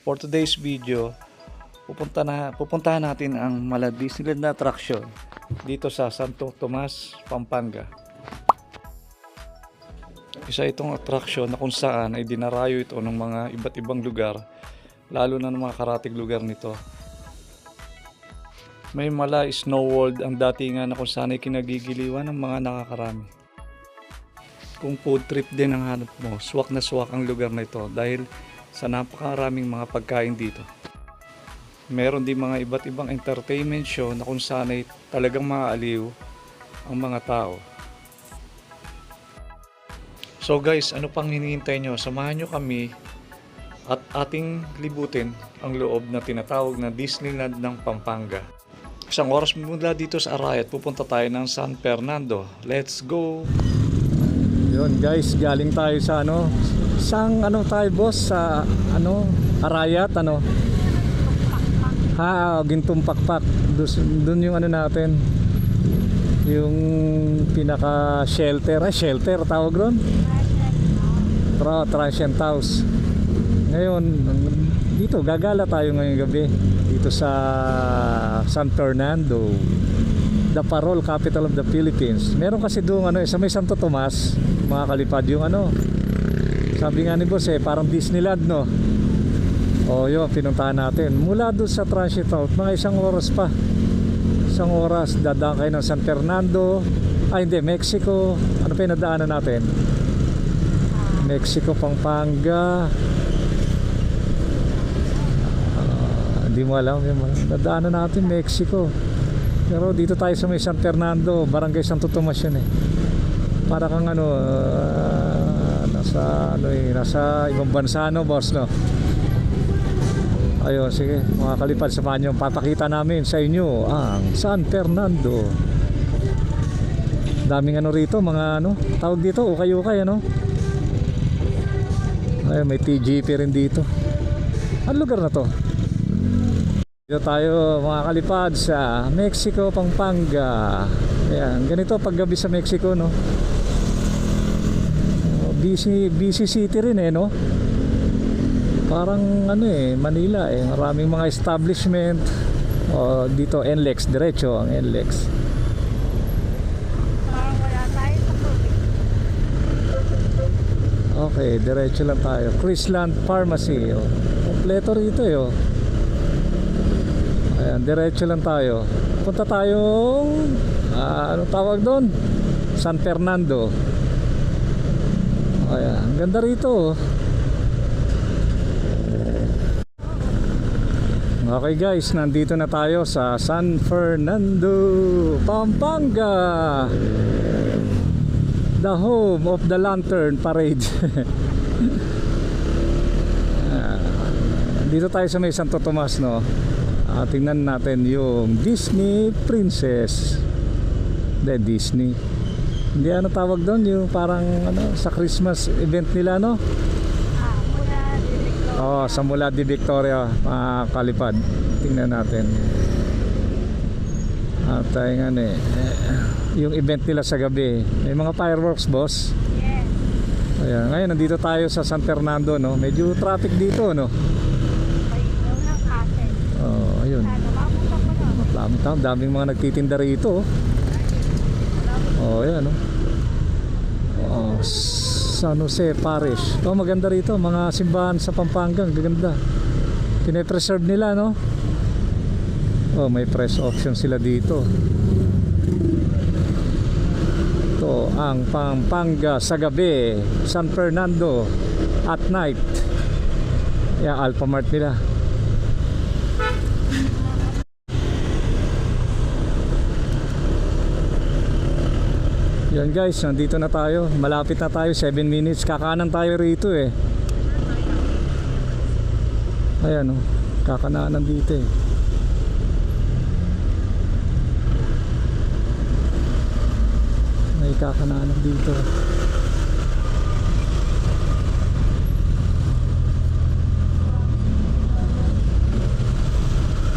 For today's video, pupunta na, pupuntahan natin ang Mala Disneyland na attraction dito sa Santo Tomas, Pampanga. Isa itong attraction na kung saan ay dinarayo ito ng mga iba't ibang lugar, lalo na ng mga karatig lugar nito. May Mala Snow World ang datingan na kung saan ay kinagigiliwan ng mga nakakarami. Kung food trip din ang hanap mo, swak na swak ang lugar na ito dahil sa napakaraming mga pagkain dito. Meron din mga iba't ibang entertainment show na kung saan ay talagang maaaliw ang mga tao. So guys, ano pang hinihintay nyo? Samahan nyo kami at ating libutin ang loob na tinatawag na Disneyland ng Pampanga. Isang oras mula dito sa Arayat, pupunta tayo ng San Fernando. Let's go! Yun guys, galing tayo sa ano, sang ano tayo boss sa ano, Arayat ano. Ha, gintong pakpak. Doon yung ano natin. Yung pinaka shelter, ay shelter tawag ron. Tra transient house. Ngayon, dito gagala tayo ngayong gabi dito sa San Fernando the parole capital of the Philippines. Meron kasi doon ano, sa may Santo Tomas, mga kalipad yung ano. Sabi nga ni boss eh, parang Disneyland no. O yun, pinuntahan natin. Mula doon sa transit out, mga isang oras pa. Isang oras, dadaan kayo ng San Fernando. Ay hindi, Mexico. Ano pa yung natin? Mexico, Pampanga. Ah, Hindi mo alam. Nadaanan natin Mexico. Pero dito tayo sa may San Fernando, Barangay Santo Tomas yun eh. Para kang ano, ah, nasa ano eh, nasa ibang bansa no, boss no. Ayun, sige, mga kalipad sa nyo, papakita namin sa inyo ang San Fernando. Daming ano rito, mga ano, tawag dito, ukay-ukay ano. Ay, may TGP rin dito. Ano lugar na to? Dito tayo mga kalipad sa Mexico, Pampanga. Ayan, ganito paggabi sa Mexico, no? Busy, busy city rin eh, no? Parang ano eh, Manila eh. Maraming mga establishment. Oh, dito NLEX, diretso ang NLEX. Okay, diretso lang tayo. Chrisland Pharmacy. Oh. Kompleto rito eh. Oh. Ayan, diretso lang tayo. Punta tayong ah, ano tawag doon? San Fernando. Ayan, ang ganda rito. oh. Okay guys, nandito na tayo sa San Fernando, Pampanga. The home of the Lantern Parade. Ah, dito tayo sa may Santo Tomas, no? Ah, tingnan natin yung Disney Princess. Hindi, Disney. Hindi ano tawag doon, yung parang ano, sa Christmas event nila, no? Ah. Oh, sa mula di Victoria, mga kalipad. Tingnan natin. At tayo nga eh, eh, yung event nila sa gabi. May mga fireworks, boss. Yes. Ayan, ngayon nandito tayo sa San Fernando, no? Medyo traffic dito, no? Atin. Oh, ayun. Tao, daming mga nagtitinda rito. Oh, oh ayan, no? Oh, San Jose Parish. Oh, maganda rito, mga simbahan sa Pampanga, ang gaganda. Pine-preserve nila, no? Oh, may press option sila dito. Ito ang Pampanga sa gabi, San Fernando at night. Yan, Alphamart nila. Yan guys, nandito na tayo. Malapit na tayo, 7 minutes. Kakanan tayo rito eh. Ayan oh, kakananan dito eh. May kakananan dito.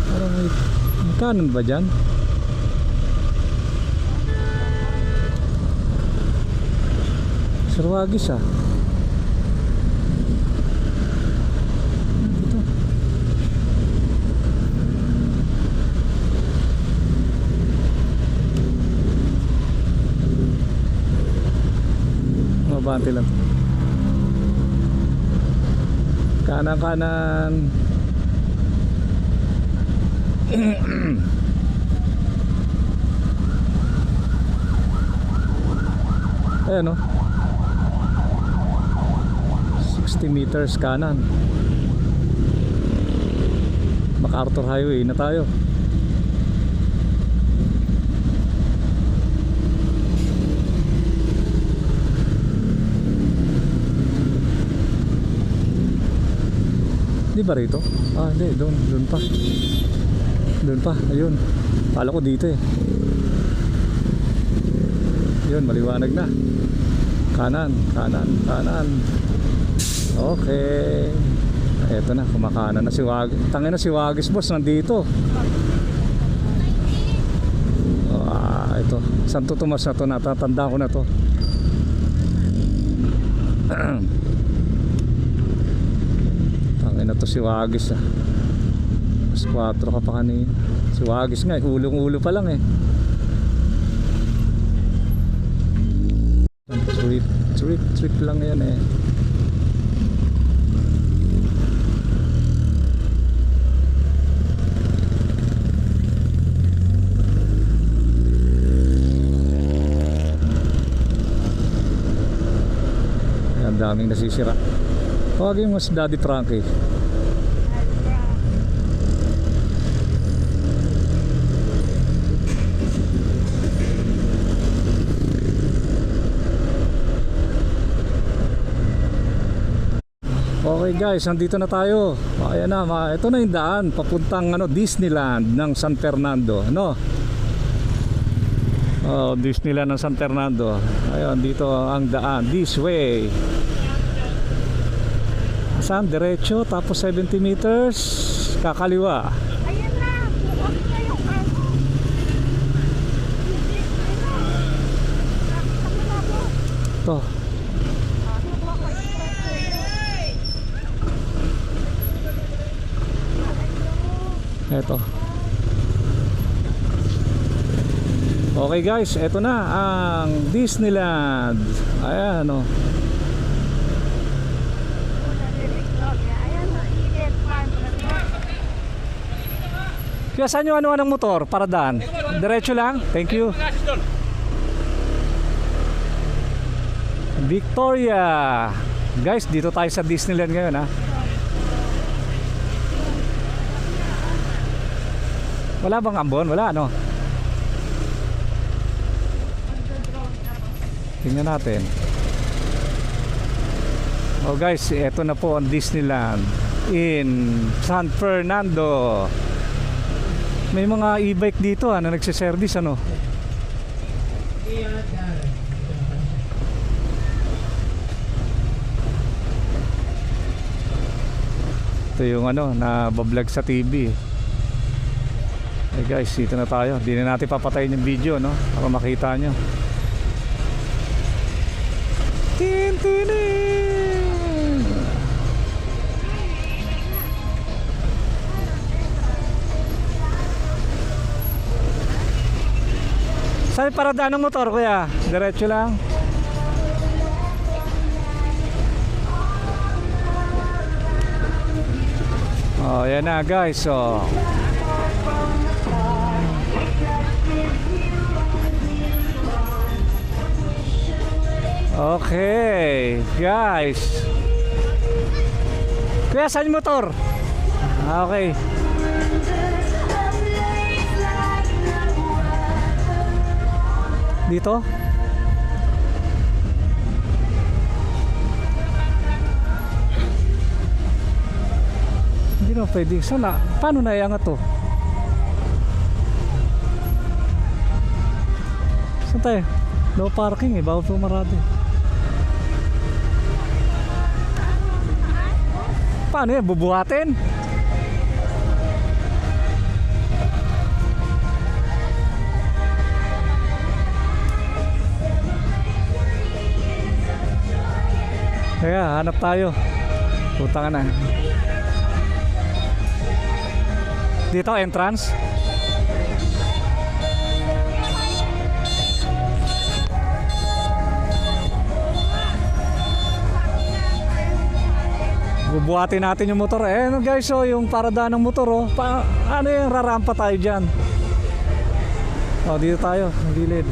Parang may, may kanan ba dyan? Surwagis ah Mabante lang. Kanan kanan Ayan o no? 60 meters kanan. MacArthur Highway na tayo. Di ba rito? Ah, hindi. Doon. Doon pa. Doon pa. Ayun. Kala ko dito eh. Yun, maliwanag na. Kanan, kanan, kanan. Okay. Eto na, kumakanan na si Wag. Tangin na si Wagis boss, nandito. Ah, ito. Santo Tomas na to, natatanda ko na to. Tangin na to si Wagis ah. Mas 4 ka pa kanina. Si Wagis nga, eh, ulong-ulo pa lang eh. Trip, trip, trip lang yan eh. Ang daming nasisira. Tawagin mo si Daddy Frankie. Okay guys, nandito na tayo. Ayan na, ito na yung daan papuntang ano, Disneyland ng San Fernando, no? Oh, Disneyland ng San Fernando. Ayun, dito ang daan, this way. Saan? Diretso, tapos 70 meters, kakaliwa. Ayan na. Ano. Nakita na po. To, Ano po ako eto. Okay guys, eto na ang Disneyland. Ayan, oh. Ayan na. Eden Farm Resort. Kaya saan yung ano ng motor para daan? Diretso lang? Thank you. Victoria. Guys, dito tayo sa Disneyland ngayon ha. Wala bang ambon? Wala ano? Tingnan natin. Oh guys, eto na po ang Disneyland in San Fernando. May mga e-bike dito ah, na nagsiservice ano. Ito yung ano, na bablog sa TV. Eh guys, dito na tayo. Hindi na natin papatayin yung video, no? Para makita nyo. Tintinin! Saan paradaan ng motor, kuya? Diretso lang. Oh, yan na guys. Oh. Okay, guys. Kuya, saan motor? Ah, Okay. Dito? Hindi na pwede. Sana, paano na iangat to? Saan tayo? No parking eh, bawal pumarado. Paano yan? Bubuhatin? Kaya hanap tayo. Puta na. Dito entrance. Bubuhatin natin yung motor. Eh no guys, so yung paradaan ng motor oh. Pa ano yung rarampa tayo diyan. Oh, dito tayo, gilid.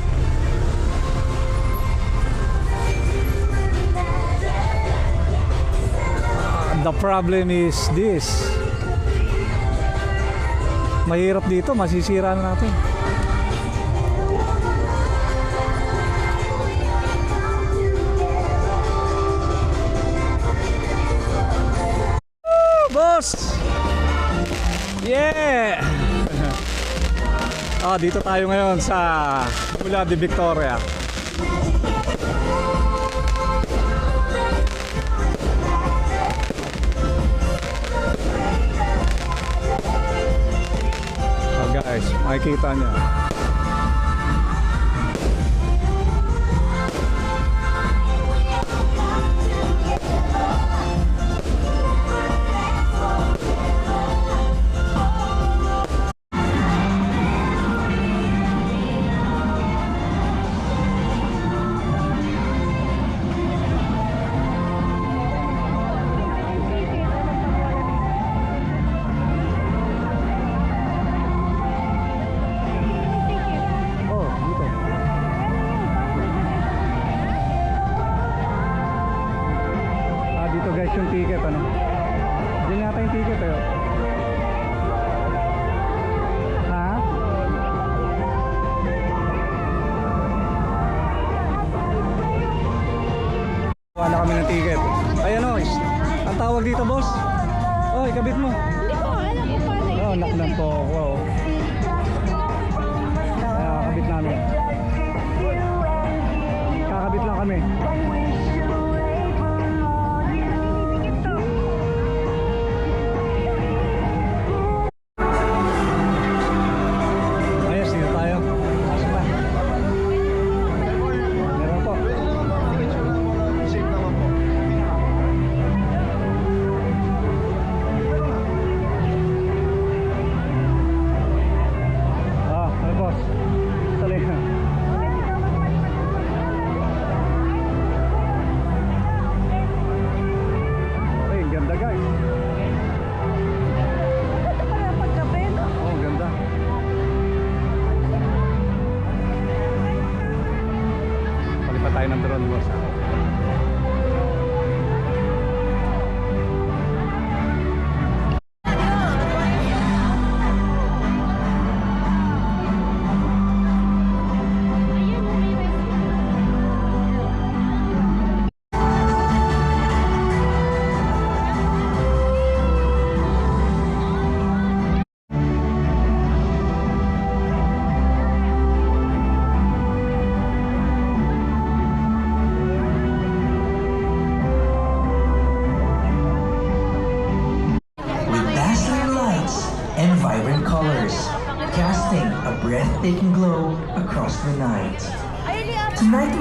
The problem is this. Mahirap dito, masisira na natin. Woo, boss! Yeah! ah, dito tayo ngayon sa Mula de Victoria. Guys, makikita niya.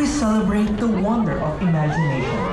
we celebrate the wonder of imagination.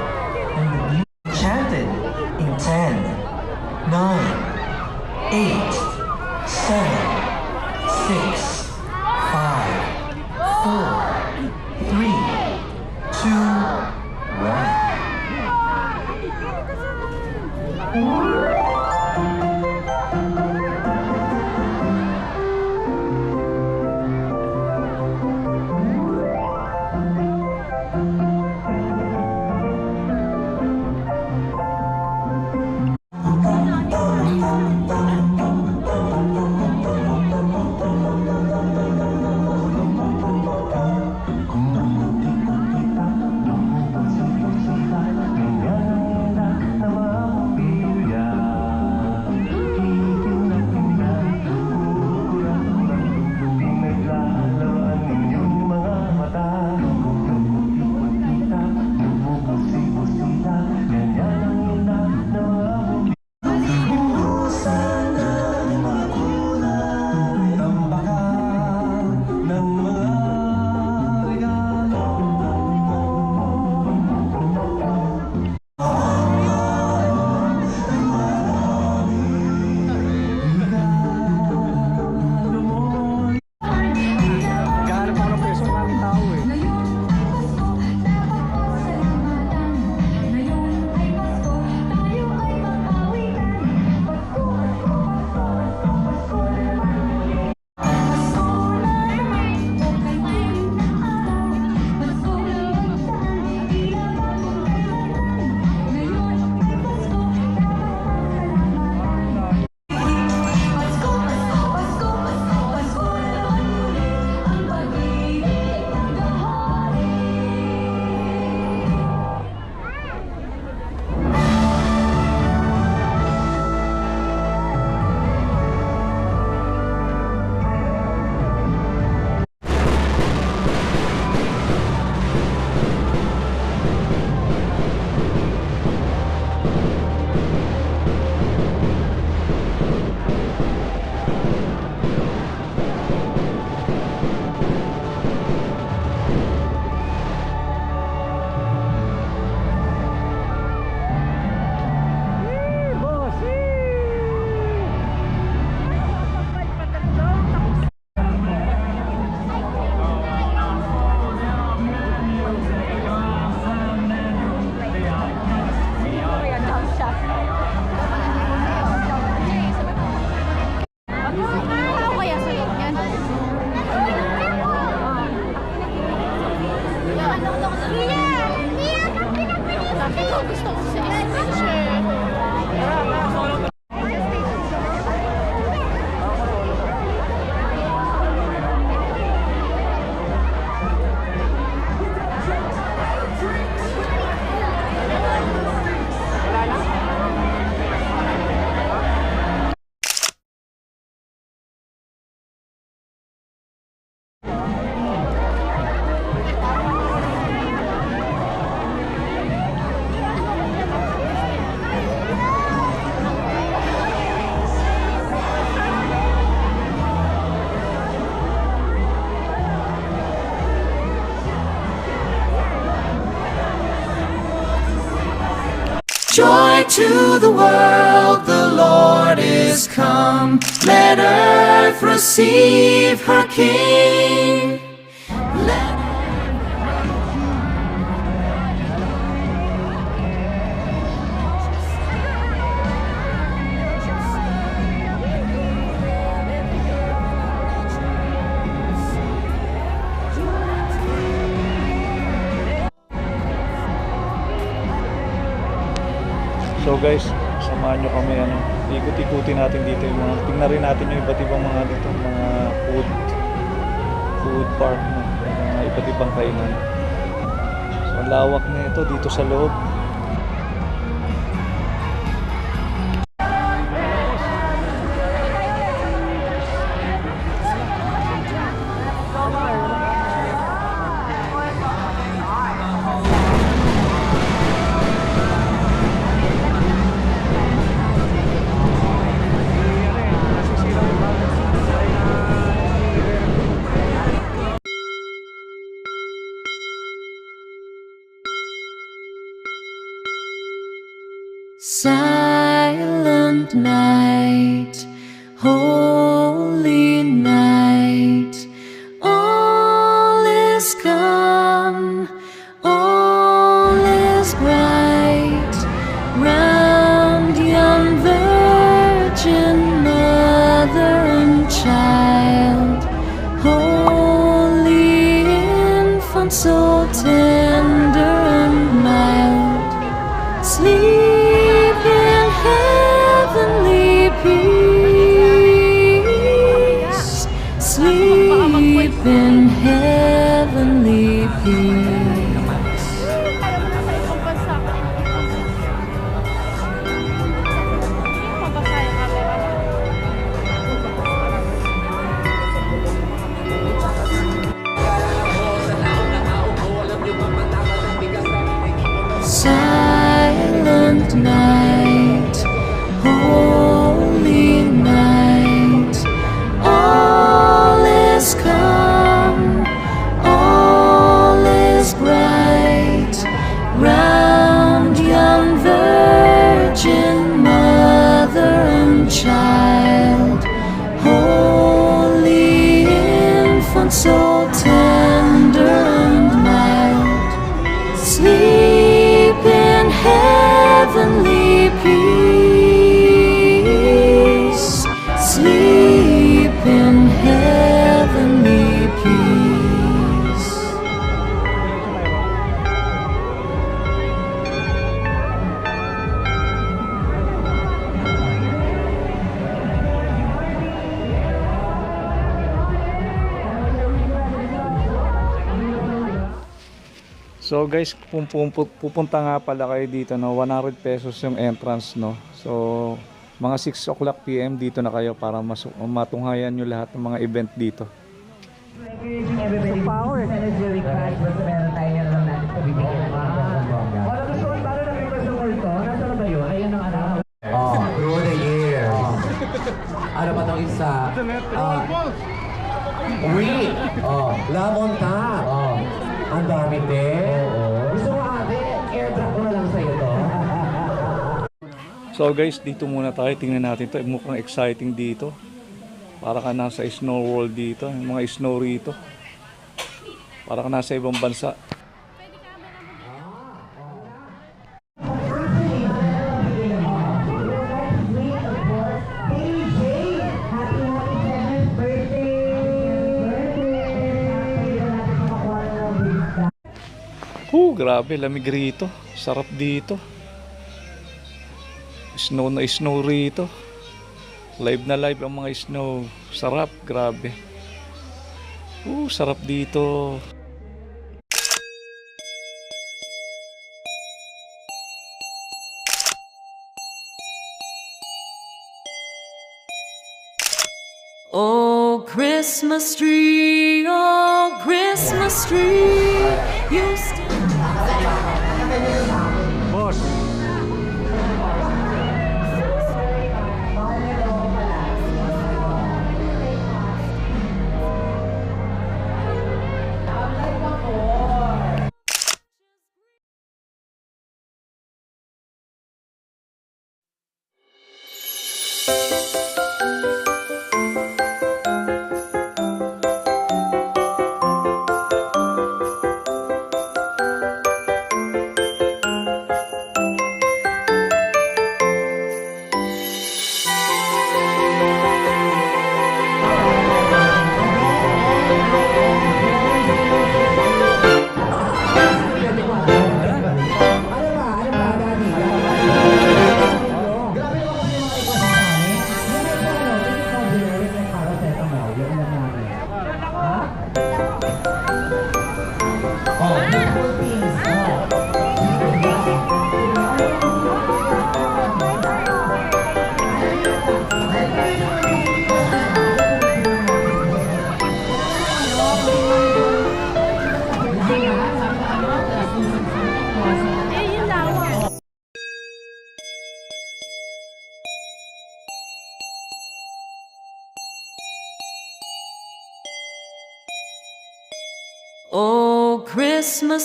Light to the world, the Lord is come. Let earth receive her King. So guys, samahan nyo kami ano, ikot-ikutin natin dito yung mga, tingnan rin natin yung iba't ibang mga dito, mga food, food park, mga iba't ibang kainan. So lawak na ito dito sa loob. So guys, pupunta nga pala kayo dito, no? 100 pesos yung entrance, no? So, mga 6 o'clock PM dito na kayo para masu- matunghayan nyo lahat ng mga event dito. Everybody power ba. Oh, through the years. Ano pa tong isa? Ah, Wait! Oh, Lamonta! Oh, ang dami din. Oo. Gusto mo ate, airdrop ko na lang sa'yo to. So guys, dito muna tayo. Tingnan natin to. Mukhang exciting dito. Para ka nasa snow world dito. Yung mga snow rito. Para ka nasa ibang bansa. Grabe. Lamig rito. Sarap dito. Snow na snow rito. Live na live ang mga snow. Sarap, grabe. Uh, sarap dito. Oh, Christmas tree, oh, Christmas tree,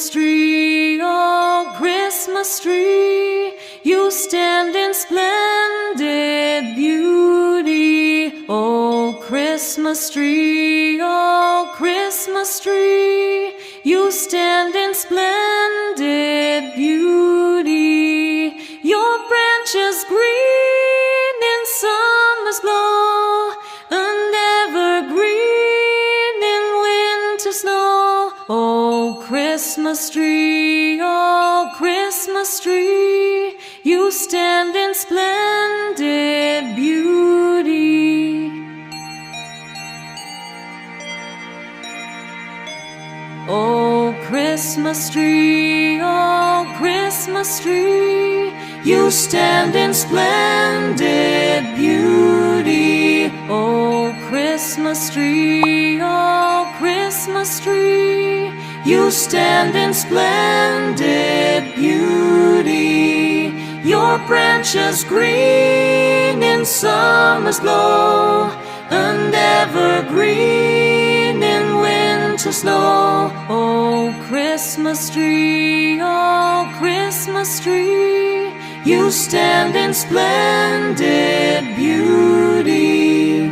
Christmas tree, oh Christmas tree, you stand in splendid beauty. Oh Christmas tree, oh Christmas tree, you stand in splendid Christmas tree, oh, Christmas tree, you stand in splendid beauty. Oh, Christmas tree, oh, Christmas tree, you stand in splendid beauty. Your branches green in summer's glow, and evergreen snow. Oh, Christmas tree, oh, Christmas tree, you stand in splendid beauty.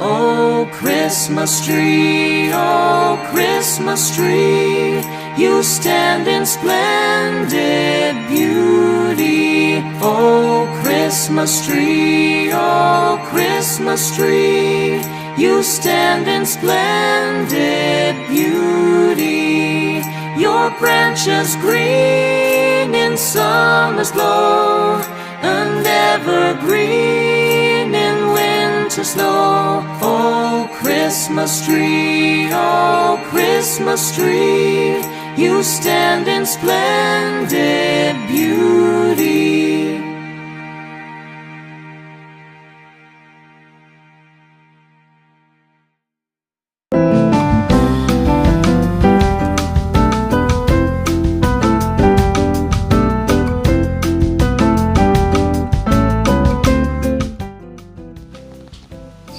Oh, Christmas tree, oh, Christmas tree, you stand in splendid beauty. Oh, Christmas tree, oh, Christmas tree, you stand in splendid beauty. Your branches green in summer's glow, and evergreen in winter snow. Oh, Christmas tree, oh, Christmas tree, you stand in splendid.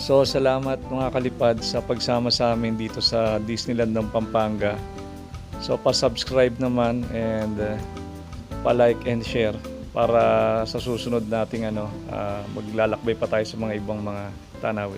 So salamat mga kalipad sa pagsama sa amin dito sa Disneyland ng Pampanga. So pa-subscribe naman and uh, pa-like and share para sa susunod nating ano ah, maglalakbay pa tayo sa mga ibang mga tanawin.